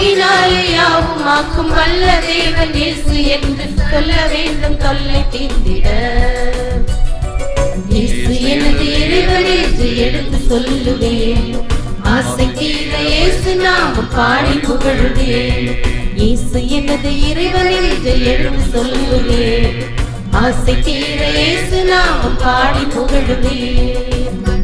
வாக்கினாலே யாவும் ஆக்கும் வல்ல தேவன் இயேசு என்று சொல்ல வேண்டும் தொல்லை தீர்ந்திட. இயேசு எனது இறைவன் என்று எடுத்து சொல்லுவேன். ஆசை தீர இயேசு நாம் பாடி புகழுவேன். இயேசு எனது இறைவன் என்று எடுத்து சொல்லுவேன். ஆசை தீர இயேசு நாம் பாடி புகழுவேன்.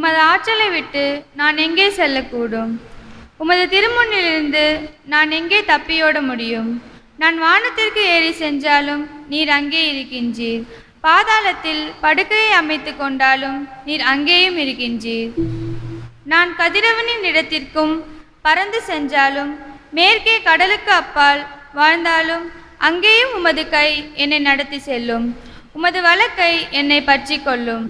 உமது ஆற்றலை விட்டு நான் எங்கே செல்லக்கூடும்? உமது திருமுன்னிலிருந்து நான் எங்கே தப்பியோட முடியும்? நான் வானத்திற்கு ஏறி சென்றாலும் நீர் அங்கே இருக்கின்றீர். பாதாளத்தில் படுக்கையை அமைத்து கொண்டாலும் நீர் அங்கேயும் இருக்கின்றீர். நான் கதிரவனின் இடத்திற்கும் பறந்து சென்றாலும் மேற்கே கடலுக்கு அப்பால் வாழ்ந்தாலும் அங்கேயும் உமது கை என்னை நடத்தி செல்லும். உமது வழக்கை என்னை பற்றி கொள்ளும்.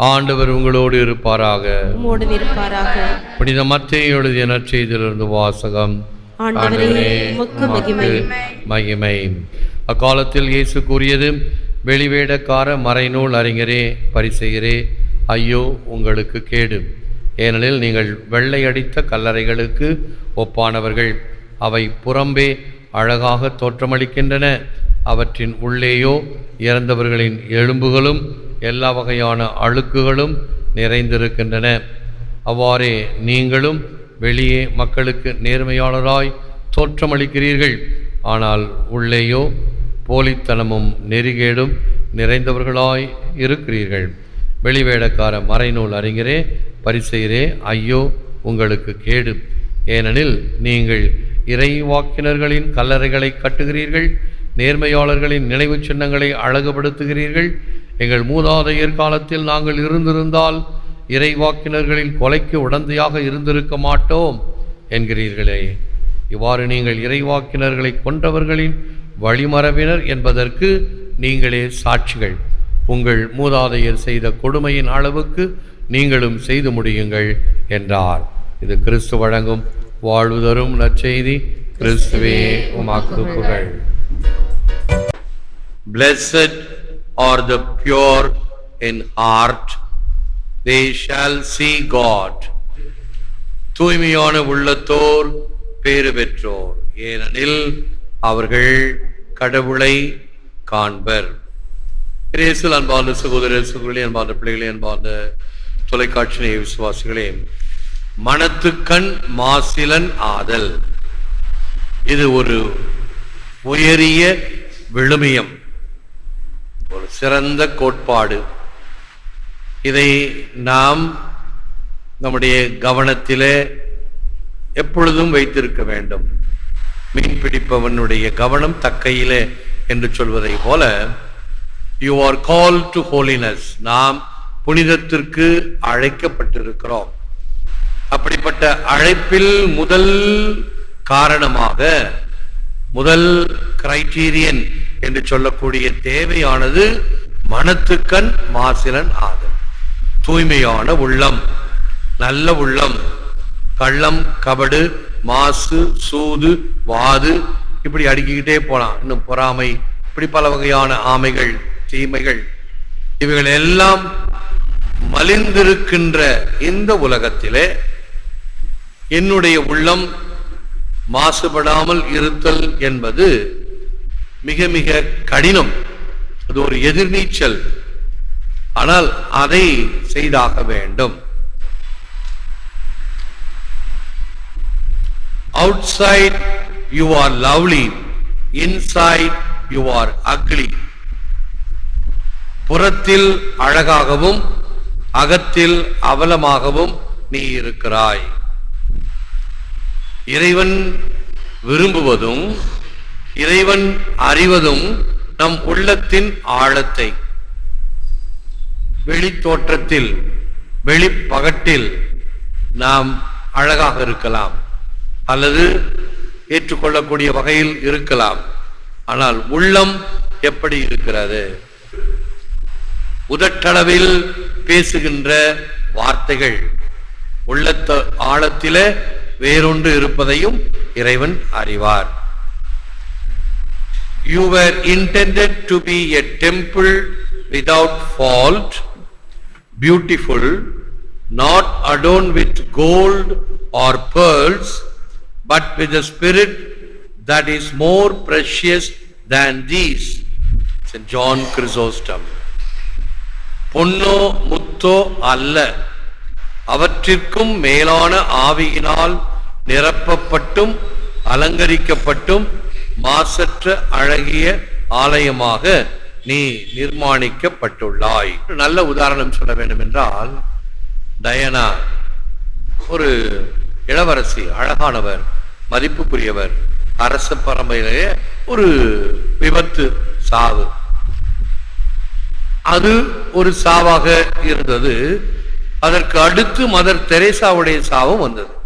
ஆண்டவர் உங்களோடு இருப்பாராக. இருப்பாராக. புனித மத்திய எழுதிய நற்செய்தியிலிருந்து வாசகம். மகிமை. அக்காலத்தில் இயேசு கூறியது வெளிவேடக்கார மறைநூல் அறிஞரே பரிசெயரே ஐயோ உங்களுக்கு கேடு. ஏனெனில் நீங்கள் வெள்ளை அடித்த கல்லறைகளுக்கு ஒப்பானவர்கள். அவை புறம்பே அழகாக தோற்றமளிக்கின்றன. அவற்றின் உள்ளேயோ இறந்தவர்களின் எலும்புகளும் எல்லா வகையான அழுக்குகளும் நிறைந்திருக்கின்றன. அவ்வாறே நீங்களும் வெளியே மக்களுக்கு நேர்மையாளராய் தோற்றமளிக்கிறீர்கள். ஆனால் உள்ளேயோ போலித்தனமும் நெறிகேடும் நிறைந்தவர்களாய் இருக்கிறீர்கள். வெளிவேடக்கார மறைநூல் அறிஞரே பரிசெயரே ஐயோ உங்களுக்கு கேடு. ஏனெனில் நீங்கள் இறைவாக்கினர்களின் கல்லறைகளை கட்டுகிறீர்கள் நேர்மையாளர்களின் நினைவுச் சின்னங்களை அழகுபடுத்துகிறீர்கள் எங்கள் மூதாதையர் காலத்தில் நாங்கள் இருந்திருந்தால் இறைவாக்கினர்களின் கொலைக்கு உடந்தையாக இருந்திருக்க மாட்டோம் என்கிறீர்களே. இவ்வாறு நீங்கள் இறைவாக்கினர்களை கொன்றவர்களின் வழிமரபினர் என்பதற்கு நீங்களே சாட்சிகள். உங்கள் மூதாதையர் செய்த கொடுமையின் அளவுக்கு நீங்களும் செய்து முடியுங்கள் என்றார். இது கிறிஸ்து வழங்கும் வாழ்வு தரும் நற்செய்தி. கிறிஸ்துவே உமாக்கு புகழ். Blessed or the pure in heart, they shall see God. தூய்மையான உள்ளத்தோர் பேறு பெற்றோர். ஏனெனில் அவர்கள் கடவுளை காண்பர். இயேசுவில் அன்பார்ந்த சகோதர சகோதரி அன்பார்ந்த பிள்ளைகளே அன்பார்ந்த தொலைக்காட்சி நேய விசுவாசிகளே மனத்துக்கண் மாசிலன் ஆதல். இது ஒரு உயரிய விழுமியம். ஒரு சிறந்த கோட்பாடு. இதை நாம் நம்முடைய கவனத்திலே எப்பொழுதும் வைத்திருக்க வேண்டும். மீன் பிடிப்பவனுடைய கவனம் தக்கையிலே என்று சொல்வதை போல you are call to holiness நாம் புனிதத்திற்கு அழைக்கப்பட்டிருக்கிறோம். அப்படிப்பட்ட அழைப்பில் முதல் காரணமாக முதல் கிரைட்டீரியன் என்று சொல்லக்கூடிய தேவையானது மனத்துக்கண் மாசிலன் ஆதல். தூய்மையான உள்ளம் நல்ல உள்ளம் கள்ளம் கபடு மாசு சூது வாது இப்படி அடுக்கிக்கிட்டே போலாம். இன்னும் பொறாமை இப்படி பல வகையான ஆமைகள் தீமைகள் இவைகள் எல்லாம் மலிந்திருக்கின்ற இந்த உலகத்திலே என்னுடைய உள்ளம் மாசுபடாமல் இருத்தல் என்பது மிக மிக கடினம். அது ஒரு எதிர்நீச்சல். ஆனால் அதை செய்தாக வேண்டும். Outside you are lovely inside you are ugly புறத்தில் அழகாகவும் அகத்தில் அவலமாகவும் நீ இருக்கிறாய். இறைவன் விரும்புவதும் இறைவன் அறிவதும் நம் உள்ளத்தின் ஆழத்தை. வெளித்தோற்றத்தில் வெளிப்பகட்டில் நாம் அழகாக இருக்கலாம். அல்லது ஏற்றுக்கொள்ளக்கூடிய வகையில் இருக்கலாம். ஆனால் உள்ளம் எப்படி இருக்கிறது? உதட்டளவில் பேசுகின்ற வார்த்தைகள். உள்ளத்த ஆழத்தில வேறொன்று இருப்பதையும் இறைவன் அறிவார். You were intended to be a temple without fault, beautiful, not adorned with gold or pearls, but with a spirit that is more precious than these. St. John Chrysostom. பொன்னோ முத்தோ அல்ல அவற்றிற்கும் மேலான ஆவியினால் நிரப்பப்பட்டும் அலங்கரிக்கப்பட்டும் மாசற்ற அழகிய ஆலயமாக நீ நிர்மாணிக்கப்பட்டுள்ளாய். ஒரு நல்ல உதாரணம் சொல்ல வேண்டும் என்றால் டயனா ஒரு இளவரசி அழகானவர் மதிப்புக்குரியவர் அரச பரம்பரையிலே ஒரு விபத்து சாவு. அது ஒரு சாவாக இருந்தது. அதற்கு அடுத்து மதர் தெரேசாவுடைய சாவும் வந்தது.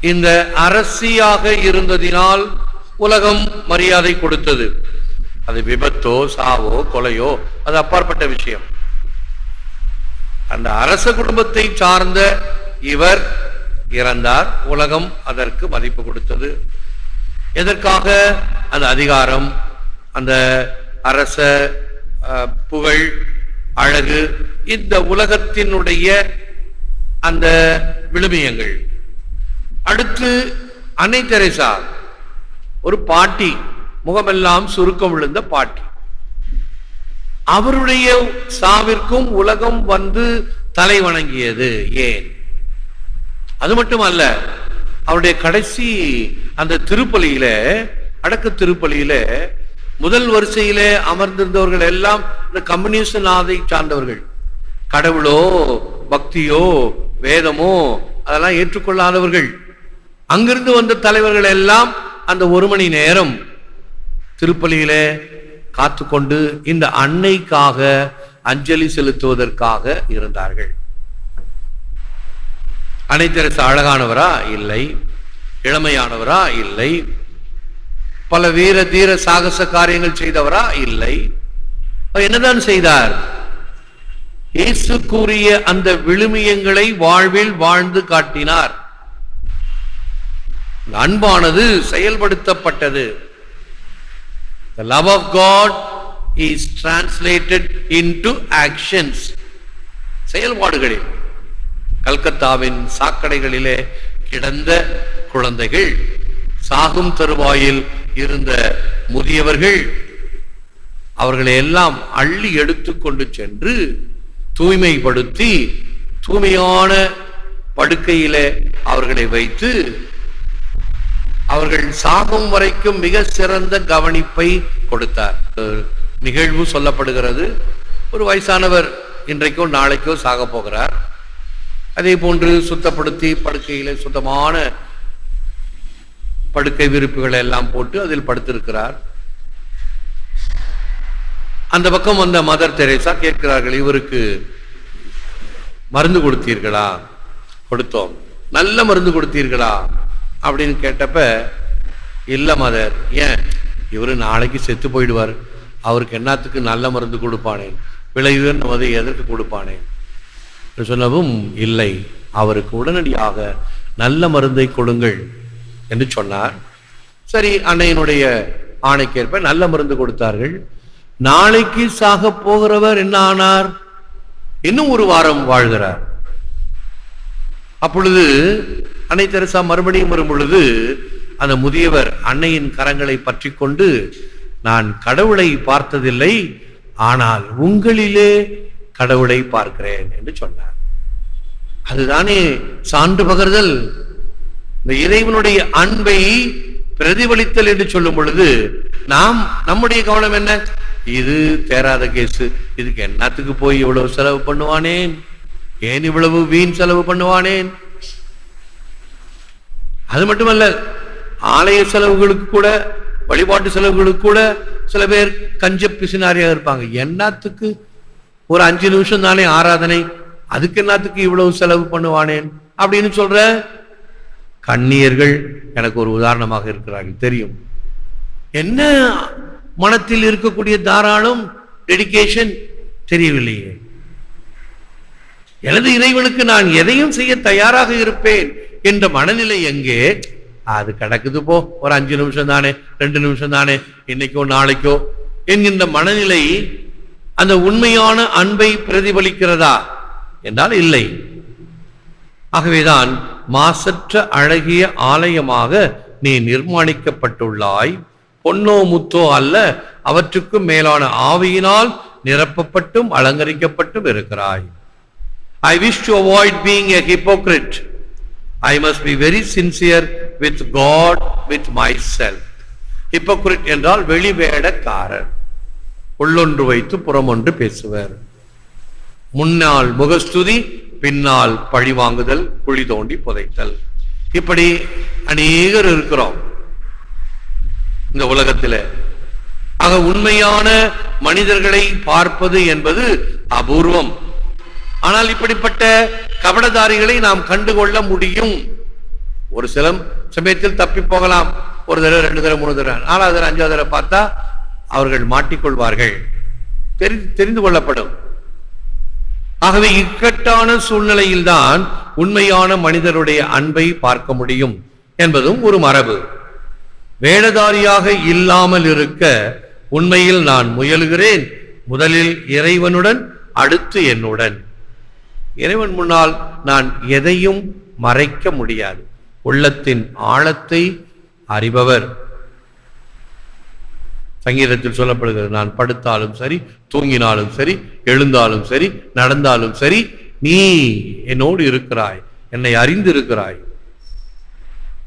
இந்த அரசியாக இருந்ததினால் உலகம் மரியாதை கொடுத்தது. அது விபத்தோ சாவோ கொலையோ அது அப்பாற்பட்ட விஷயம். அந்த அரச குடும்பத்தை சார்ந்த இவர் இறந்தார். உலகம் அதற்கு மதிப்பு கொடுத்தது. எதற்காக? அந்த அதிகாரம் அந்த அரச அஹ், புகழ் அழகு இந்த உலகத்தினுடைய அந்த விழுமியங்கள். அடுத்து அன்னை தெரேசா. ஒரு பாட்டி முகமெல்லாம் சுருக்கம் விழுந்த பாட்டி. அவருடைய சாவிற்கும் உலகம் வந்து தலை வணங்கியது ஏன்? அது மட்டுமல்ல அவருடைய கடைசி அந்த திருப்பலியில அடக்க திருப்பலியில முதல் வரிசையில அமர்ந்திருந்தவர்கள் எல்லாம் இந்த கம்யூனிஸ்ட் நாதை சார்ந்தவர்கள். கடவுளோ பக்தியோ வேதமோ அதெல்லாம் ஏற்றுக்கொள்ளாதவர்கள். அங்கிருந்து வந்த தலைவர்கள் எல்லாம் அந்த ஒரு மணி நேரம் திருப்பலியிலே காத்துக்கொண்டு இந்த அன்னைக்காக அஞ்சலி செலுத்துவதற்காக இருந்தார்கள். அனைத்தரசு அழகானவரா? இல்லை. இளமையானவரா? இல்லை. பல வீர தீர சாகச காரியங்கள் செய்தவரா? இல்லை. என்னதான் செய்தார்? இயேசு கூறிய அந்த விழுமியங்களை வாழ்வில் வாழ்ந்து காட்டினார். அன்பானது செயல்படுத்தப்பட்டது The love of God is translated into actions. செயல்பாடுகளில் கல்கத்தாவின் சாக்கடைகளிலே கிடந்த குழந்தைகள் சாகும் தருவாயில் இருந்த முதியவர்கள் அவர்களை எல்லாம் அள்ளி எடுத்து கொண்டு சென்று தூய்மைப்படுத்தி தூய்மையான படுக்கையிலே அவர்களை வைத்து அவர்கள் சாகும் வரைக்கும் மிக சிறந்த கவனிப்பை கொடுத்தார். நிகழ்வு சொல்லப்படுகிறது. ஒரு வயசானவர் இன்றைக்கோ நாளைக்கோ சாக போகிறார். அதே போன்று சுத்தப்படுத்தி படுக்கையில சுத்தமான படுக்கை விரிப்புகளை எல்லாம் போட்டு அதில் படுத்திருக்கிறார். அந்த பக்கம் வந்த மதர் தெரேசா கேட்கிறார்கள் இவருக்கு மருந்து கொடுத்தீர்களா? கொடுத்தோம். நல்ல மருந்து கொடுத்தீர்களா? அப்படின்னு கேட்டப்ப இல்ல மதர். ஏன்? இவரு நாளைக்கு செத்து போயிடுவார். அவருக்கு என்னத்துக்கு நல்ல மருந்து கொடுப்பானேன்? விளைவுன்னு வந்து எதற்கு கொடுப்பானேன்? என்று சொன்னவும் இல்லை. அவருக்கு உடனடியாக நல்ல மருந்தை கொடுங்கள். என்று சொன்னார். சரி அன்னையினுடைய ஆணைக்கேற்ப நல்ல மருந்து கொடுத்தார்கள். நாளைக்கு சாக போகிறவர் என்ன ஆனார்? இன்னும் ஒரு வாரம் வாழ்கிறார். அப்பொழுது அன்னை தெரசா மறுபடியும் வரும் பொழுது அந்த முதியவர் அன்னையின் கரங்களை பற்றி கொண்டு நான் கடவுளை பார்த்ததில்லை ஆனால் உங்களிலே கடவுளை பார்க்கிறேன் என்று சொன்னார். அதுதானே சான்று பகர்தல். இந்த இறைவனுடைய அன்பை பிரதிபலித்தல் என்று சொல்லும் பொழுது நாம் நம்முடைய கவனம் என்ன? இது தேராத கேசு. இதுக்கு என்னத்துக்கு போய் இவ்வளவு செலவு பண்ணுவானேன்? ஏன் இவ்வளவு வீண் செலவு பண்ணுவானேன்? அது மட்டுமல்ல ஆலய செலவுகளுக்கு கூட வழிபாட்டு செலவுகளுக்கு கூட சில பேர் கஞ்ச பிசினாரியாக இருப்பாங்க. என்னத்துக்கு? ஒரு அஞ்சு நிமிஷம் தானே ஆராதனை அதுக்கு என்னத்துக்கு இவ்வளவு செலவு பண்ணுவானேன் அப்படின்னு சொல்ற கண்ணியர்கள் எனக்கு ஒரு உதாரணமாக இருக்கிறார்கள். தெரியும். என்ன மனத்தில் இருக்கக்கூடிய தாராளம் டெடிகேஷன் தெரியவில்லையே. எனது இறைவனுக்கு நான் எதையும் செய்ய தயாராக இருப்பேன். என்ற மனநிலை எங்கே? அது கிடக்குது போ. ஒரு அஞ்சு நிமிஷம் தானே ரெண்டு நிமிஷம் தானே இன்னைக்கோ நாளைக்கோ என்கின்ற மனநிலை அந்த உண்மையான அன்பை பிரதிபலிக்கிறதா என்றால் இல்லை. ஆகவேதான் மாசற்ற அழகிய ஆலயமாக நீ நிர்மாணிக்கப்பட்டுள்ளாய். பொன்னோ முத்தோ அல்ல அவற்றுக்கும் மேலான ஆவியினால் நிரப்பப்பட்டும் அலங்கரிக்கப்பட்டும் இருக்கிறாய். I wish to avoid being a hypocrite I must be very sincere with God with my self hypocrite என்றால் வெளிவேடக்காரர். உள்ளொன்று வைத்து புறமொன்று பேசுவர். முன்னால் முகஸ்துதி பின்னால் பழி வாங்குதல் குழி தோண்டி புதைத்தல். இப்படி அநேகர் இருக்கிறோம். இந்த உலகத்தில். ஆக உண்மையான மனிதர்களை பார்ப்பது என்பது அபூர்வம். ஆனால் இப்படிப்பட்ட கபடதாரிகளை நாம் கண்டுகொள்ள முடியும். ஒரு சில சமயத்தில் தப்பி போகலாம். ஒரு தடவை ரெண்டு தடவை மூணு தடவை. நாலாவது தடவை அஞ்சாவது தடவை பார்த்தா அவர்கள் மாட்டிக்கொள்வார்கள். தெரி தெரிந்து கொள்ளப்படும். ஆகவே இக்கட்டான சூழ்நிலையில்தான் உண்மையான மனிதருடைய அன்பை பார்க்க முடியும் என்பதும் ஒரு மரபு. வேடதாரியாக இல்லாமல் இருக்க உண்மையில் நான் முயலுகிறேன். முதலில் இறைவனுடன் அடுத்து என்னுடன். இறைவன் முன்னால் நான் எதையும் மறைக்க முடியாது உள்ளத்தின் ஆழத்தை அறிபவர் சங்கீதத்தில் சொல்லப்படுகிறது நான் படுத்தாலும் சரி தூங்கினாலும் சரி எழுந்தாலும் சரி நடந்தாலும் சரி நீ என்னோடு இருக்கிறாய் என்னை அறிந்திருக்கிறாய்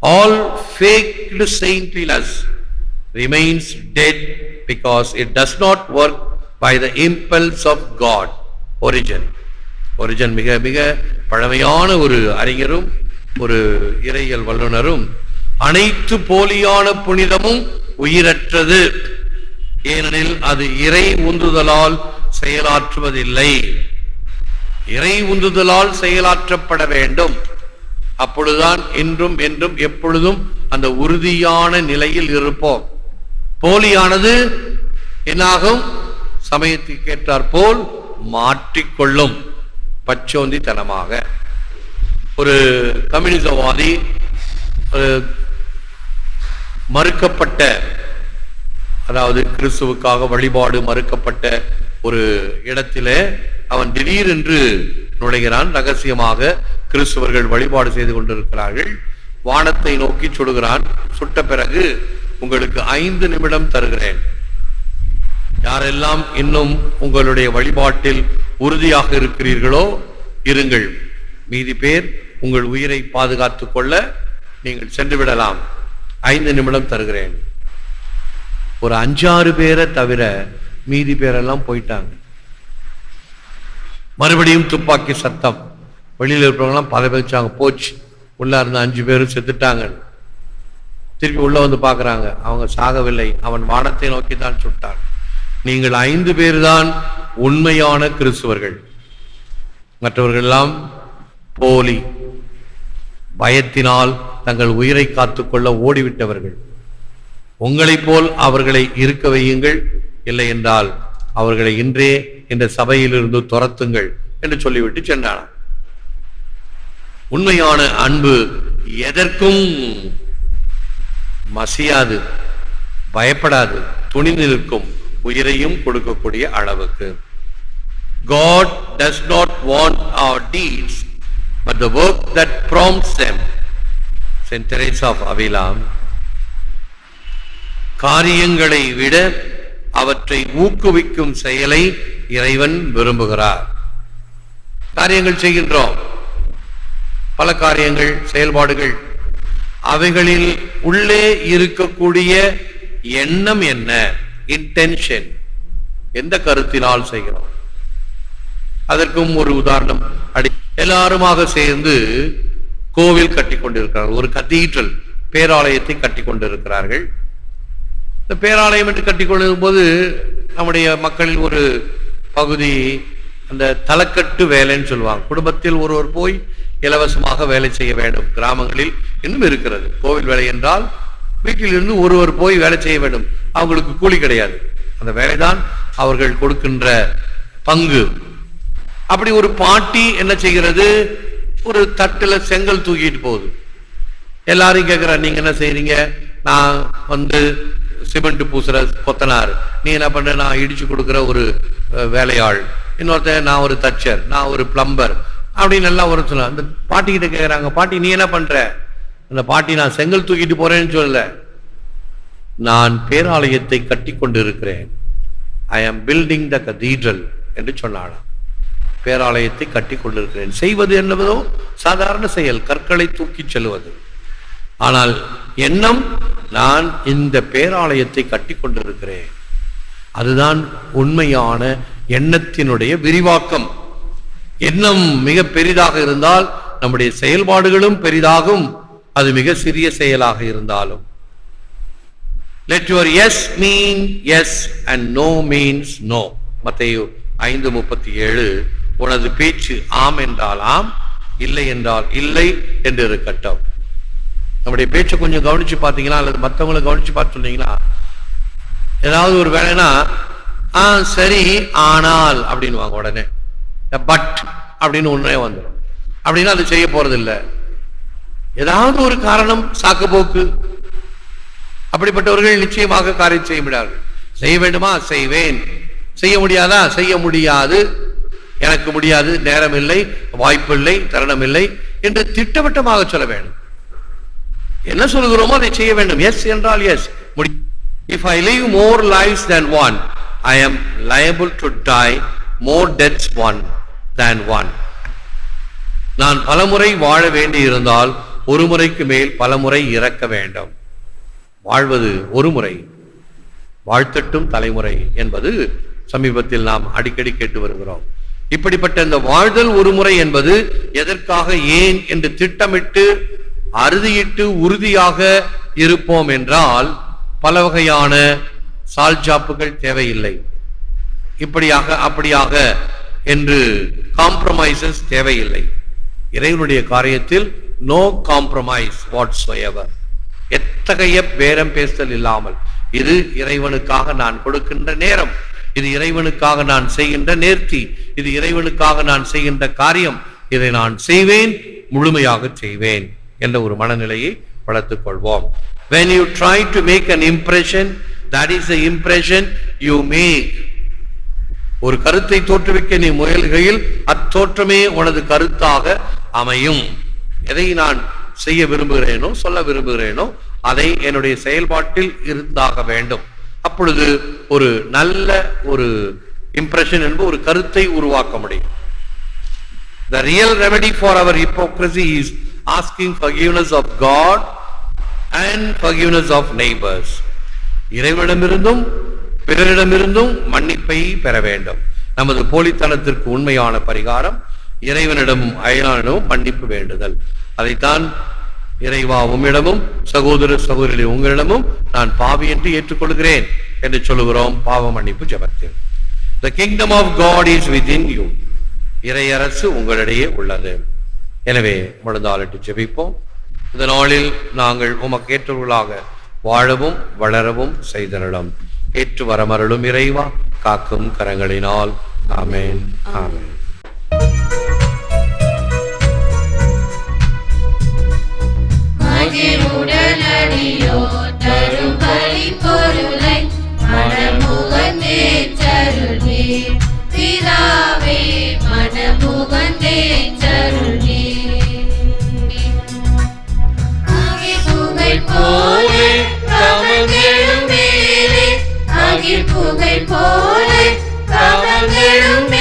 all faked saintliness remains dead because it does not work by the impulse of God. Origin. Origin மிக மிக பழமையான ஒரு அறிஞரும் ஒரு இறையியல் வல்லுனரும் அனைத்து போலியான புனிதமும் உயிரற்றது. ஏனெனில் அது இறை உந்துதலால் செயலாற்றுவதில்லை. இறை உந்துதலால் செயலாற்றப்பட வேண்டும். அப்பொழுதுதான் என்றும் என்றும் எப்பொழுதும் அந்த உறுதியான நிலையில் இருப்போம். போலியானது என்னாகும்? சமயத்துக்கு ஏற்றாற்போல் மாற்றிக்கொள்ளும். பச்சோந்தித்தனமாக. ஒரு கம்யூனிசவாதி ஒரு மறுக்கப்பட்ட அதாவது கிறிஸ்துவுக்காக வழிபாடு மறுக்கப்பட்ட ஒரு இடத்திலே அவன் திடீரென்று நுழைகிறான். ரகசியமாக கிறிஸ்துவர்கள் வழிபாடு செய்து கொண்டிருக்கிறார்கள். வானத்தை நோக்கி சுடுகிறான். சுட்ட பிறகு உங்களுக்கு ஐந்து நிமிடம் தருகிறேன். யாரெல்லாம் இன்னும் உங்களுடைய வழிபாட்டில் உறுதியாக இருக்கிறீர்களோ இருங்கள். மீதி பேர் உங்கள் உயிரை பாதுகாத்து கொள்ள நீங்கள் சென்று விடலாம் ஐந்து நிமிடம் தருகிறேன். ஒரு அஞ்சாறு பேரை தவிர மீதி பேரெல்லாம் போயிட்டாங்க. மறுபடியும் துப்பாக்கி சத்தம். வெளியில இருக்கிறவங்களாம் பதவி வச்சாங்க போச்சு. உள்ள இருந்த அஞ்சு பேரும் செத்துட்டாங்க. திருப்பி உள்ள வந்து பார்க்கறாங்க. அவங்க சாகவில்லை. அவன் வானத்தை நோக்கி தான் சுட்டான். நீங்கள் ஐந்து பேர் தான் உண்மையான கிறிஸ்துவர்கள். மற்றவர்கள் எல்லாம் போலி பயத்தினால் தங்கள் உயிரை காத்துக்கொள்ள ஓடிவிட்டவர்கள். உங்களைப் போல் அவர்களை இருக்க வையுங்கள். இல்லை என்றால் அவர்களை இன்றே இந்த சபையிலிருந்து துரத்துங்கள் என்று சொல்லிவிட்டு சென்றான உண்மையான அன்பு எதற்கும் மசியாது பயப்படாது துணி நிற்கும். உயிரையும் கொடுக்கக்கூடிய அளவுக்கு. God does not want our deeds, but the work that prompts them. Saint Teresa of Avila காரியங்களை விட அவற்றை ஊக்குவிக்கும் செயலை இறைவன் விரும்புகிறார். காரியங்கள் செய்கின்றோம். பல காரியங்கள் செயல்பாடுகள் அவைகளில் உள்ளே இருக்கக்கூடிய எண்ணம் என்ன? இன்டென்ஷன் எந்த கருத்தினால் செய்கிறோம்? அதற்கும் ஒரு உதாரணம். அடி எல்லாருமாக சேர்ந்து கோவில் கட்டி கொண்டிருக்கிறார்கள். ஒரு கத்தீட்ரல் பேராலயத்தை கட்டி கொண்டிருக்கிறார்கள். இந்த பேராலயம் என்று கட்டி கொண்டிருக்கும் போது நம்முடைய மக்களில் ஒரு பகுதி அந்த தலைக்கட்டு வேலைன்னு சொல்லுவாங்க. குடும்பத்தில் ஒருவர் போய் இலவசமாக வேலை செய்ய வேண்டும். கிராமங்களில் இன்னும் இருக்கிறது. கோவில் வேலை என்றால் வீட்டிலிருந்து ஒருவர் போய் வேலை செய்ய வேண்டும். அவங்களுக்கு கூலி கிடையாது. அந்த வேலைதான் அவர்கள் கொடுக்கின்ற பங்கு. அப்படி ஒரு பாட்டி என்ன செய்கிறது? ஒரு தட்டுல செங்கல் தூக்கிட்டு போகுது. எல்லாரும் கேட்கிற நீங்க என்ன செய்றீங்க? நான் வந்து சிமெண்ட் பூசுற கொத்தனார். நீ என்ன பண்ற? நான் இடிச்சு கொடுக்குற ஒரு வேலையாள். இன்னொருத்தர் நான் ஒரு தச்சர். நான் ஒரு பிளம்பர் அப்படின்னு எல்லாம் ஒரு சொல்ல அந்த பாட்டி கிட்ட பாட்டி நீ என்ன பண்ற? அந்த பாட்டி நான் செங்கல் தூக்கிட்டு போறேன்னு சொல்லல. நான் பேராலயத்தை கட்டி கொண்டிருக்கிறேன். ஐ ஆம் பில்டிங் த கதீட்ரல் என்று சொன்னாளாம். பேராலயத்தை கட்டி கொண்டிருக்கிறேன். செய்வது என்னவதோ சாதாரண செயல் கற்களை தூக்கிச் செல்வது. ஆனால் எண்ணம் நான் இந்த பேராலயத்தை கட்டி கொண்டிருக்கிறேன். அதுதான் உண்மையான எண்ணத்தினுடைய விரிவாக்கம். எண்ணம் மிக பெரிதாக இருந்தால் நம்முடைய செயல்பாடுகளும் பெரிதாகும். அது மிக சிறிய செயலாக இருந்தாலும். Let your yes mean yes and no means no மத்தையோ ஐந்து முப்பத்தி ஏழு உனது பேச்சு ஆம் என்றால் ஆம் இல்லை என்றால் இல்லை என்று இருக்கட்டும் நம்முடைய பேச்சை கொஞ்சம் கவனிச்சு பார்த்தீங்களா அல்லது மற்றவங்களை கவனிச்சு பார்த்து சொன்னீங்களா? ஏதாவது ஒரு வேலைனா ஆ சரி ஆனால் அப்படின்னுவாங்க உடனே. பட் அப்படின்னு ஒன்றே வந்துடும் அப்படின்னா அது செய்ய போறது இல்லை ஏதாவது ஒரு காரணம் சாக்குப்போக்கு அப்படிப்பட்டவர்கள் நிச்சயமாக காரியம் செய்ய முடியார்கள் செய்ய வேண்டுமா? செய்வேன். செய்ய முடியாதா? செய்ய முடியாது. எனக்கு முடியாது. நேரம் இல்லை வாய்ப்பில்லை. தருணம் இல்லை என்று திட்டவட்டமாக சொல்ல வேண்டும். என்ன சொல்கிறோமோ அதை செய்ய வேண்டும். எஸ் என்றால் எஸ் முடி if I live more lives than one I am liable to die more deaths than one one நான் பலமுறை வாழ வேண்டி இருந்தால் ஒரு முறைக்கு மேல் பல முறை இறக்க வேண்டும். வாழ்வது ஒரு முறை வாழ்த்தட்டும் தலைமுறை என்பது சமீபத்தில் நாம் அடிக்கடி கேட்டு வருகிறோம். இப்படிப்பட்ட இந்த வாழ்தல் ஒரு முறை என்பது எதற்காக ஏன் என்று திட்டமிட்டு அறுதியிட்டு உறுதியாக இருப்போம் என்றால் பல வகையான சால்ஜாப்புகள் தேவையில்லை. இப்படியாக அப்படியாக என்று காம்ப்ரமைசஸ் தேவையில்லை. இறைவனுடைய காரியத்தில் நோ காம்ப்ரமைஸ் வாட்ஸ் எவர் எத்தகைய பேரம் பேசல் இல்லாமல் இது இறைவனுக்காக நான் கொடுக்கின்ற நேரம் இது இறைவனுக்காக நான் செய்கின்ற நேர்த்தி இது இறைவனுக்காக நான் செய்கின்ற காரியம் இதை நான் செய்வேன் முழுமையாக செய்வேன் என்ற ஒரு மனநிலையை வளர்த்துக் கொள்வோம். When you try to make an impression that is the impression you make. ஒரு கருத்தை தோற்றுவிக்க நீ முயல்கையில் அத்தோற்றமே உனது கருத்தாக அமையும். எதை நான் செய்ய விரும்புகிறேனோ சொல்ல விரும்புகிறேனோ அதை என்னுடைய செயல்பாட்டில் இருந்தாக வேண்டும். அப்பொழுது ஒரு நல்ல ஒரு இம்ப்ரெஷன் என்பது ஒரு கருத்தை உருவாக்க முடியும். The real remedy for our hypocrisy is asking forgiveness of God and forgiveness of neighbors. இறைவனிடமிருந்தும் பிறரிடமிருந்தும் மன்னிப்பை பெற வேண்டும். நமது போலித்தனத்திற்கு உண்மையான பரிகாரம் இறைவனிடமும் அயலானிடமும் மன்னிப்பு வேண்டுதல். அதைத்தான் இறைவா உம்மிடமும் சகோதர சகோதரி உங்களிடமும் நான் பாவி என்று ஏற்றுக்கொள்கிறேன் என்று சொல்லுகிறோம். பாவ மன்னிப்பு ஜெபத்தேன் the kingdom kingdom God is within you இறையரசு உங்களிடையே உள்ளது. எனவே முழுந்தாளிட்டு ஜெபிப்போம். இந்த நாளில் நாங்கள் உமக்கு ஏற்றவர்களாக வாழவும் வளரவும் செய்தனிடம் ஏற்று வரமருளும் இறைவா காக்கும் கரங்களினால். ஆமேன். ஆமேன். பிதாவே மனமுகந்தே சருளே புகழ் போலே கமழ்ந்தெழுமே அகில் புகை போல கவங்களும் மேலே